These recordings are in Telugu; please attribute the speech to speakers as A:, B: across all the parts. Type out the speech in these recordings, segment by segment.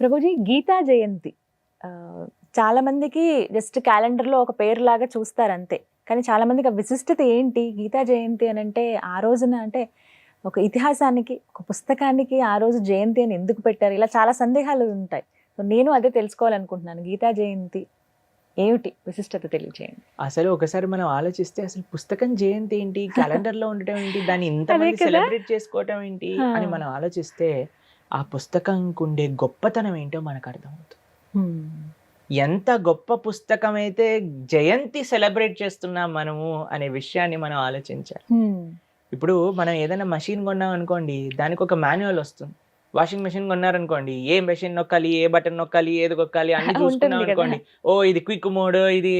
A: ప్రభుజీ గీతా జయంతి. ఆ, చాలా మందికి జస్ట్ క్యాలెండర్లో ఒక పేరు లాగా చూస్తారు అంతే కానీ చాలా మందికి ఆ విశిష్టత ఏంటి? గీతా జయంతి అని అంటే ఆ రోజున అంటే ఒక ఇతిహాసానికి ఒక పుస్తకానికి ఆ రోజు జయంతి అని ఎందుకు పెట్టారు? ఇలా చాలా సందేహాలు ఉంటాయి. సో నేను అదే తెలుసుకోవాలనుకుంటున్నాను. గీతా జయంతి ఏమిటి? విశిష్టత తెలియజేయండి
B: అసలు ఒకసారి మనం ఆలోచిస్తే అసలు పుస్తకం జయంతి ఏంటి? క్యాలెండర్లో ఉండటం ఏంటి? దాన్ని ఇంత. సెలబ్రేట్ చేసుకోవటం ఏంటి. అని మనం ఆలోచిస్తే ఆ పుస్తకంకు ఉండే గొప్పతనం ఏంటో మనకు అర్థమవుతుంది. ఎంత గొప్ప పుస్తకం అయితే జయంతి సెలబ్రేట్ చేస్తున్నాం మనము అనే విషయాన్ని మనం ఆలోచించాలి. ఇప్పుడు మనం ఏదైనా మషిన్ కొన్నాం అనుకోండి దానికి ఒక మాన్యువల్ వస్తుంది. వాషింగ్ మెషిన్ కొన్నారనుకోండి ఏ మెషిన్ నొక్కాలి ఏ బటన్ నొక్కాలి ఏది నొక్కాలి అన్ని చూసుకున్నాం. అనుకోండి ఓ ఇది క్విక్ మోడ్ ఇది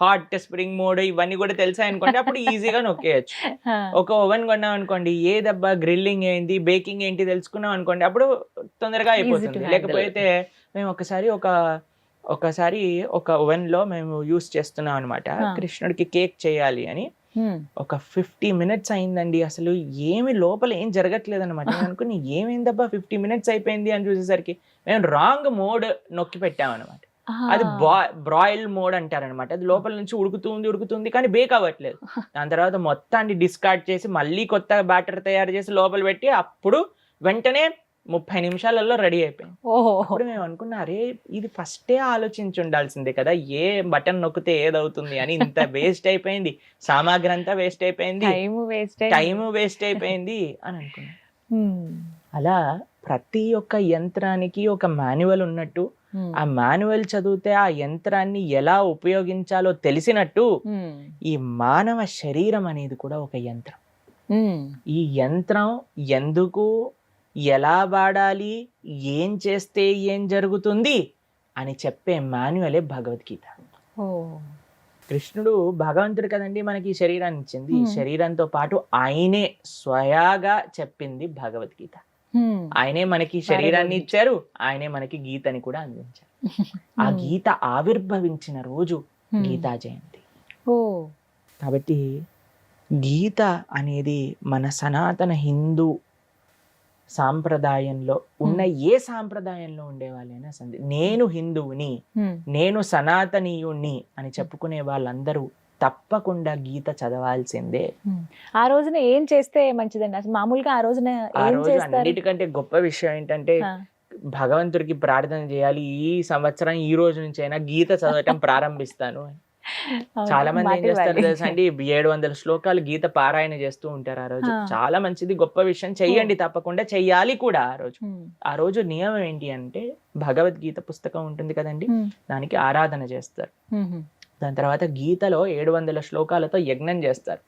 B: హాట్ స్ప్రింగ్ మోడ్ ఇవన్నీ కూడా తెలుసా అనుకోండి అప్పుడు ఈజీగా నొక్కేయచ్చు ఒక ఓవెన్ కొన్నాం అనుకోండి ఏదబ్బా గ్రిల్లింగ్ ఏంటి బేకింగ్ ఏంటి తెలుసుకున్నాం అనుకోండి అప్పుడు తొందరగా అయిపోతుంది. లేకపోతే మేము ఒకసారి ఒక ఒకసారి ఒక ఓవెన్లో మేము యూస్ చేస్తున్నాం అనమాట. కృష్ణుడికి కేక్ చేయాలి అని ఒక ఫిఫ్టీ మినిట్స్ అయిందండి. అసలు ఏమి లోపల ఏం జరగట్లేదు అనమాట నేను అనుకుని ఏమైందబ్బా ఫిఫ్టీ మినిట్స్ అయిపోయింది అని చూసేసరికి మేము రాంగ్ మోడ్ నొక్కి పెట్టామన్నమాట. అది బ్రాయిల్ మోడ్ అంటారనమాట అది లోపల నుంచి ఉడుకుతుంది ఉడుకుతుంది కానీ బేక్ అవ్వట్లేదు. దాని తర్వాత మొత్తాన్ని డిస్కార్డ్ చేసి మళ్ళీ కొత్త బ్యాటర్ తయారు చేసి లోపల పెట్టి అప్పుడు వెంటనే ముప్పై నిమిషాలలో రెడీ అయిపోయింది.
A: ఓహో.
B: అప్పుడు మేము అనుకున్నా అరే ఇది ఫస్టే ఆలోచించి ఉండాల్సిందే కదా ఏ బటన్ నొక్కితే ఏదవుతుంది అని ఇంత వేస్ట్ అయిపోయింది సామాగ్రి అంతా వేస్ట్ అయిపోయింది
A: టైం వేస్ట్
B: టైం వేస్ట్ అయిపోయింది అని అనుకున్నా. అలా ప్రతి ఒక్క యంత్రానికి ఒక మాన్యువల్ ఉన్నట్టు ఆ మాన్యువల్ చదివితే ఆ యంత్రాన్ని ఎలా ఉపయోగించాలో తెలిసినట్టు ఈ మానవ శరీరం అనేది కూడా ఒక యంత్రం. ఈ యంత్రం ఎందుకు ఎలా వాడాలి? ఏం చేస్తే ఏం జరుగుతుంది? అని చెప్పే మాన్యువలే భగవద్గీత. కృష్ణుడు భగవంతుడు కదండి మనకి ఈ శరీరాన్ని ఇచ్చింది. ఈ. శరీరంతో పాటు ఆయనే స్వయాగా చెప్పింది భగవద్గీత. ఆయనే మనకి శరీరాన్ని ఇచ్చారు. ఆయనే మనకి గీతని కూడా అందించారు. ఆ గీత ఆవిర్భవించిన రోజు గీతా జయంతి. కాబట్టి గీత అనేది మన సనాతన హిందూ సాంప్రదాయంలో ఉన్న ఏ సాంప్రదాయంలో ఉండే వాళ్ళైనా సంది నేను హిందువుని నేను సనాతనీయుణ్ణి అని చెప్పుకునే వాళ్ళందరూ తప్పకుండా గీత చదవాల్సిందే.
A: ఆ రోజున ఏం చేస్తే మంచిదండి? అసలు మామూలుగా ఆ రోజున
B: ఆ రోజు అన్నిటికంటే గొప్ప విషయం ఏంటంటే భగవంతుడికి ప్రార్థన చేయాలి ఈ సంవత్సరం ఈ రోజు నుంచి అయినా గీత చదవటం ప్రారంభిస్తాను చాలా మంది ఏం చేస్తారు. తెలుసా అండి? ఏడు వందల శ్లోకాలు గీత పారాయణ చేస్తూ ఉంటారు ఆ రోజు. చాలా మంచిది గొప్ప విషయం. చెయ్యండి తప్పకుండా చెయ్యాలి కూడా ఆ రోజు. ఆ రోజు నియమం ఏంటి అంటే భగవద్గీత పుస్తకం ఉంటుంది కదండి దానికి ఆరాధన చేస్తారు. దాని తర్వాత గీతలో ఏడు వందల శ్లోకాలతో యజ్ఞం చేస్తారు.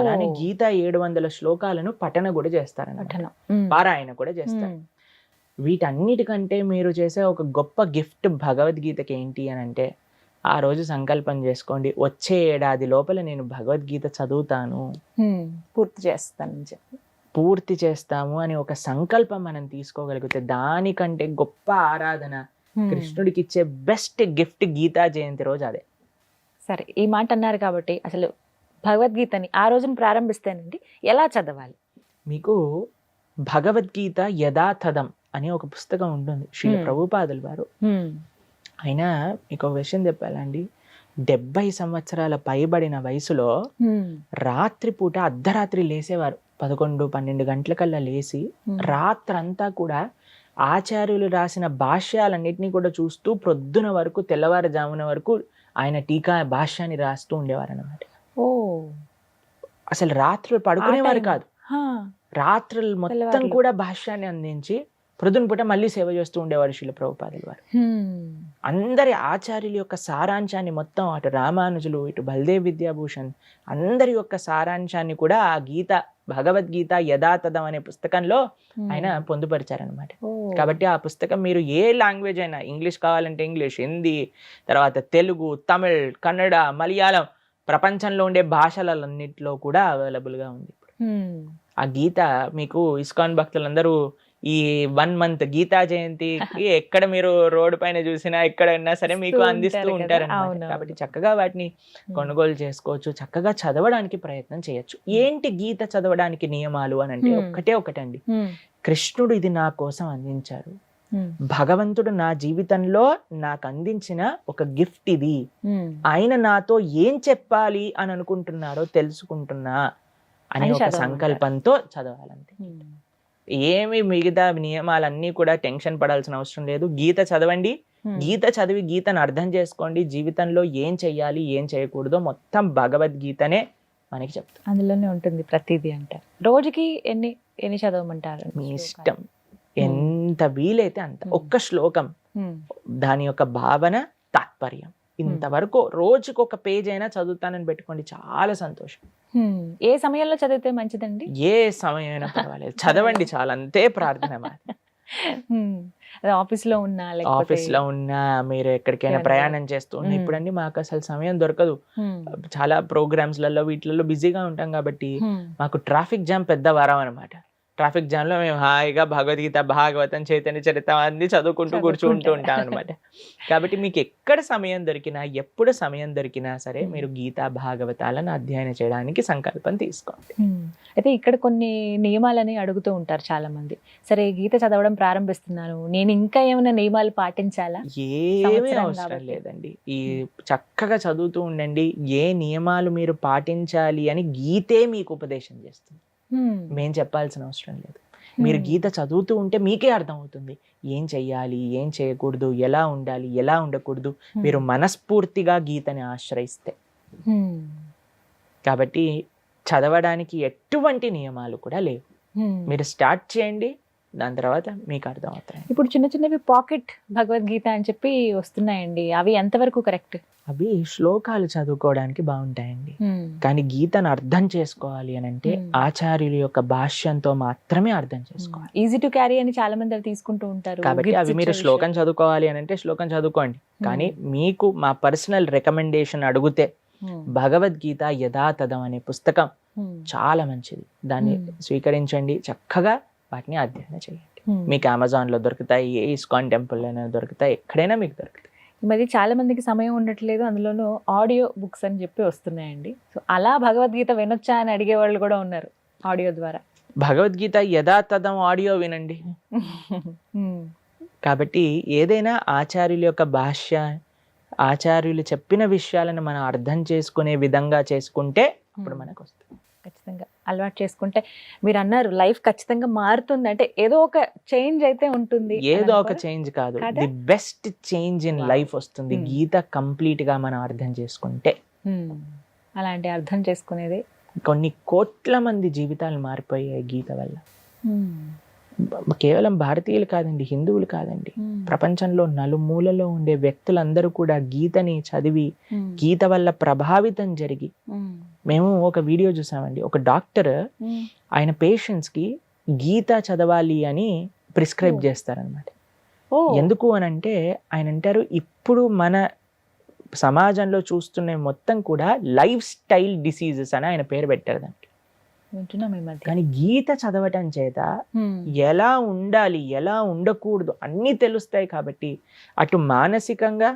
B: అలానే గీత ఏడు వందల శ్లోకాలను పఠన కూడా చేస్తారు
A: పఠనం. ఉమ్,
B: పారాయణ కూడా చేస్తారు. వీటన్నిటికంటే మీరు చేసే ఒక గొప్ప గిఫ్ట్ భగవద్గీతకి ఏంటి అని అంటే ఆ రోజు సంకల్పం చేసుకోండి. వచ్చే ఏడాది లోపల నేను భగవద్గీత చదువుతాను.
A: పూర్తి చేస్తానని చెప్పి.
B: పూర్తి చేస్తాము అని ఒక సంకల్పం మనం తీసుకోగలిగితే దానికంటే గొప్ప ఆరాధన కృష్ణుడికి ఇచ్చే బెస్ట్ గిఫ్ట్ గీతా జయంతి రోజు అదే.
A: సరే ఈ మాట అన్నారు కాబట్టి అసలు భగవద్గీతని ఆ రోజున ప్రారంభిస్తేనండి. ఎలా చదవాలి?
B: మీకు భగవద్గీత యథాతథం అనే ఒక పుస్తకం ఉంటుంది. శ్రీ. ప్రభుపాదుల వారు. ఆయన మీకు ఒక విషయం చెప్పాలండి. డెబ్బై సంవత్సరాల పైబడిన వయసులో రాత్రిపూట అర్ధరాత్రి లేసేవారు. పదకొండు పన్నెండు గంటలకల్లా లేచి రాత్రంతా కూడా ఆచార్యులు రాసిన భాష్యాలన్నిటినీ కూడా చూస్తూ ప్రొద్దున వరకు తెల్లవారుజామున వరకు ఆయన టీకా భాష్యాన్ని రాస్తూ ఉండేవారు అనమాట
A: ఓ.
B: అసలు రాత్రులు పడుకునేవారు. కాదు. రాత్రులు మొత్తం. కూడా భాష్యాన్ని అందించి ప్రొద్దున పూట మళ్ళీ సేవ చేస్తూ ఉండేవారు శిల ప్రభుపాదుల వారు.
A: ఉమ్,
B: అందరి ఆచార్యుల యొక్క సారాంశాన్ని మొత్తం అటు రామానుజులు ఇటు బల్దేవ్ విద్యాభూషణ్ అందరి యొక్క సారాంశాన్ని కూడా ఆ గీత భగవద్గీత యథాతథం అనే పుస్తకంలో
A: ఉమ్,
B: ఆయన పొందుపరిచారనమాట కాబట్టి ఆ పుస్తకం మీరు ఏ లాంగ్వేజ్ అయినా ఇంగ్లీష్ కావాలంటే ఇంగ్లీష్ హిందీ తర్వాత తెలుగు తమిళ్ కన్నడ మలయాళం ప్రపంచంలో ఉండే భాషలన్నింటిలో కూడా అవైలబుల్గా ఉంది ఇప్పుడు.
A: ఉమ్,
B: ఆ గీత మీకు ఇస్కాన్ భక్తులందరూ ఈ వన్ మంత్ గీతా జయంతికి ఎక్కడ మీరు రోడ్డు పైన చూసినా ఎక్కడ ఉన్నా సరే మీకు అందిస్తూ
A: ఉంటారు.
B: కాబట్టి చక్కగా వాటిని కొనుగోలు చేసుకోవచ్చు చక్కగా చదవడానికి ప్రయత్నం చేయొచ్చు ఏంటి గీత చదవడానికి నియమాలు అని అంటే. ఒక్కటే ఒకటండి కృష్ణుడు ఇది నా కోసం అందించారు. భగవంతుడు నా జీవితంలో నాకు అందించిన ఒక గిఫ్ట్ ఇది. ఆయన నాతో ఏం చెప్పాలి అని అనుకుంటున్నారో తెలుసుకుంటున్నా అని ఒక. సంకల్పంతో చదవాలంతే
A: Hmm.
B: ఏమి మిగతా నియమాలన్నీ కూడా టెన్షన్ పడాల్సిన అవసరం లేదు. గీత చదవండి. గీత చదివి గీతను అర్థం చేసుకోండి. జీవితంలో ఏం చెయ్యాలి ఏం చేయకూడదో మొత్తం భగవద్గీతనే మనకి చెప్తాం
A: అందులోనే ఉంటుంది ప్రతిదీ అంటారు రోజుకి ఎన్ని ఎన్ని చదవమంటారు?
B: మీ ఇష్టం. ఎంత వీలైతే అంత. ఒక్క శ్లోకం. దాని యొక్క భావన తాత్పర్యం. ఇంతవరకు రోజుకు ఒక పేజ్ అయినా చదువుతానని పెట్టుకోండి చాలా సంతోషం.
A: ఏ సమయంలో చదివితే మంచిదండి
B: ఏ సమయం అయినా పర్వాలేదు చదవండి చాలా అంతే ప్రార్థన మాది
A: Hmm. అదే ఆఫీస్లో ఉన్నా లేకపోతే
B: ఆఫీస్లో ఉన్నా మీరు ఎక్కడికైనా ప్రయాణం చేస్తూ ఉన్నా. ఇప్పుడండి మాకు అసలు సమయం దొరకదు. చాలా ప్రోగ్రామ్స్లలో వీటిలలో బిజీగా ఉంటాం కాబట్టి. మాకు ట్రాఫిక్ జామ్ పెద్ద వరం అనమాట ట్రాఫిక్ జామ్లో మేము హాయిగా భగవద్గీత భాగవతం చైతన్య చరిత్ర అన్ని చదువుకుంటూ కూర్చుంటూ. ఉంటాం అనమాట కాబట్టి మీకు ఎక్కడ సమయం దొరికినా ఎప్పుడు సమయం దొరికినా సరే మీరు గీతా భాగవతాలను అధ్యయనం చేయడానికి సంకల్పం తీసుకోండి.
A: అయితే ఇక్కడ కొన్ని నియమాలని అడుగుతూ ఉంటారు చాలా మంది సరే గీత చదవడం ప్రారంభిస్తున్నాను. నేను ఇంకా ఏమైనా నియమాలు పాటించాలా?
B: ఏమీ అవసరం. లేదండి. ఈ చక్కగా చదువుతూ ఉండండి. ఏ నియమాలు మీరు పాటించాలి అని గీతే మీకు ఉపదేశం చేస్తుంది.
A: Hmm.
B: మేం చెప్పాల్సిన అవసరం లేదు మీరు. గీత చదువుతూ ఉంటే మీకే అర్థమవుతుంది ఏం చెయ్యాలి ఏం చేయకూడదు ఎలా ఉండాలి ఎలా ఉండకూడదు. మీరు మనస్ఫూర్తిగా గీతని ఆశ్రయిస్తే. కాబట్టి చదవడానికి ఎటువంటి నియమాలు కూడా లేవు. మీరు స్టార్ట్ చేయండి దాని తర్వాత మీకు అర్థమవుతాయి
A: ఇప్పుడు చిన్న చిన్నవి పాకెట్ భగవద్గీత అని చెప్పి వస్తున్నాయండి అవి ఎంతవరకు కరెక్ట్
B: అవి శ్లోకాలు చదువుకోవడానికి బాగుంటాయండి కానీ గీతను అర్థం చేసుకోవాలి అని అంటే. ఆచార్యుల యొక్క భాష్యంతో మాత్రమే అర్థం చేసుకోవాలి
A: ఈజీ టు క్యారీ అని చాలా మంది అవి తీసుకుంటూ ఉంటారు
B: కాబట్టి అవి మీరు శ్లోకం. చదువుకోవాలి అని అంటే శ్లోకం చదువుకోండి. కానీ మీకు మా పర్సనల్ రికమెండేషన్ అడిగితే. భగవద్గీత యథాతథం అనే పుస్తకం. చాలా మంచిది దాన్ని. స్వీకరించండి చక్కగా వాటిని అధ్యయనం చేయండి. మీకు అమెజాన్లో దొరుకుతాయి ఏ ఇస్కాన్ టెంపుల్ అయినా దొరుకుతాయి ఎక్కడైనా మీకు దొరుకుతాయి
A: మధ్య చాలా మందికి సమయం ఉండట్లేదు అందులోనూ ఆడియో బుక్స్ అని చెప్పి వస్తున్నాయండి సో అలా భగవద్గీత వినొచ్చా అని అడిగే వాళ్ళు కూడా ఉన్నారు ఆడియో ద్వారా
B: భగవద్గీత యథాతథం ఆడియో వినండి. కాబట్టి ఏదైనా ఆచార్యుల యొక్క భాష్య ఆచార్యులు చెప్పిన విషయాలను మనం అర్థం చేసుకునే విధంగా చేసుకుంటే అప్పుడు. మనకు వస్తుంది
A: అలవాటు చేసుకుంటే మీరు అన్నారు లైఫ్ ఖచ్చితంగా మారుతుంది అంటే ఏదో ఒక చేంజ్ అయితే ఉంటుంది
B: ఏదో ఒక? చేంజ్ కాదు? The best change in. Life వస్తుంది. గీత కంప్లీట్గా మనం అర్థం చేసుకుంటే.
A: అలాంటి అర్థం చేసుకునేది
B: కొన్ని కోట్ల మంది జీవితాలు మారిపోయాయి గీత వల్ల కేవలం భారతీయులు కాదండి హిందువులు కాదండి. ప్రపంచంలో నలుమూలలో ఉండే వ్యక్తులందరూ కూడా గీతని చదివి. గీత వల్ల ప్రభావితం జరిగి. మేము ఒక వీడియో చూసామండి ఒక డాక్టర్. ఆయన పేషెంట్స్కి గీత చదవాలి అని ప్రిస్క్రైబ్. చేస్తారనమాట. ఎందుకు అని అంటే ఆయన అంటారు ఇప్పుడు మన సమాజంలో చూస్తున్న మొత్తం కూడా లైఫ్ స్టైల్ డిసీజెస్ అని ఆయన పేరు పెట్టారు
A: వింటున్నాం ఈ మధ్య
B: కానీ గీత చదవటం చేత. ఎలా ఉండాలి ఎలా ఉండకూడదు అన్నీ తెలుస్తాయి కాబట్టి అటు మానసికంగా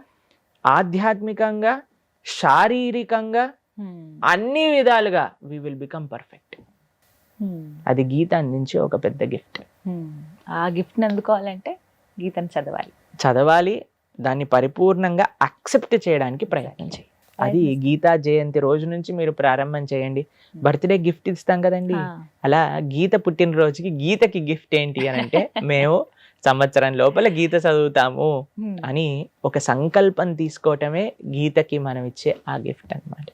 B: ఆధ్యాత్మికంగా శారీరకంగా. అన్ని విధాలుగా వి విల్ బికమ్ పర్ఫెక్ట్. అది గీత అందించే ఒక పెద్ద గిఫ్ట్.
A: ఆ గిఫ్ట్ని అందుకోవాలంటే గీతను చదవాలి
B: చదవాలి దాన్ని పరిపూర్ణంగా అక్సెప్ట్ చేయడానికి ప్రయత్నం చేయండి అది గీతా జయంతి రోజు నుంచి మీరు ప్రారంభం చేయండి. బర్త్డే గిఫ్ట్ ఇస్తాం కదండి. అలా గీత పుట్టినరోజుకి గీతకి గిఫ్ట్ ఏంటి అని అంటే మేము సంవత్సరం లోపల గీత చదువుతాము
A: Hmm.
B: అని ఒక సంకల్పం తీసుకోవటమే గీతకి మనం ఇచ్చే ఆ గిఫ్ట్ అన్నమాట.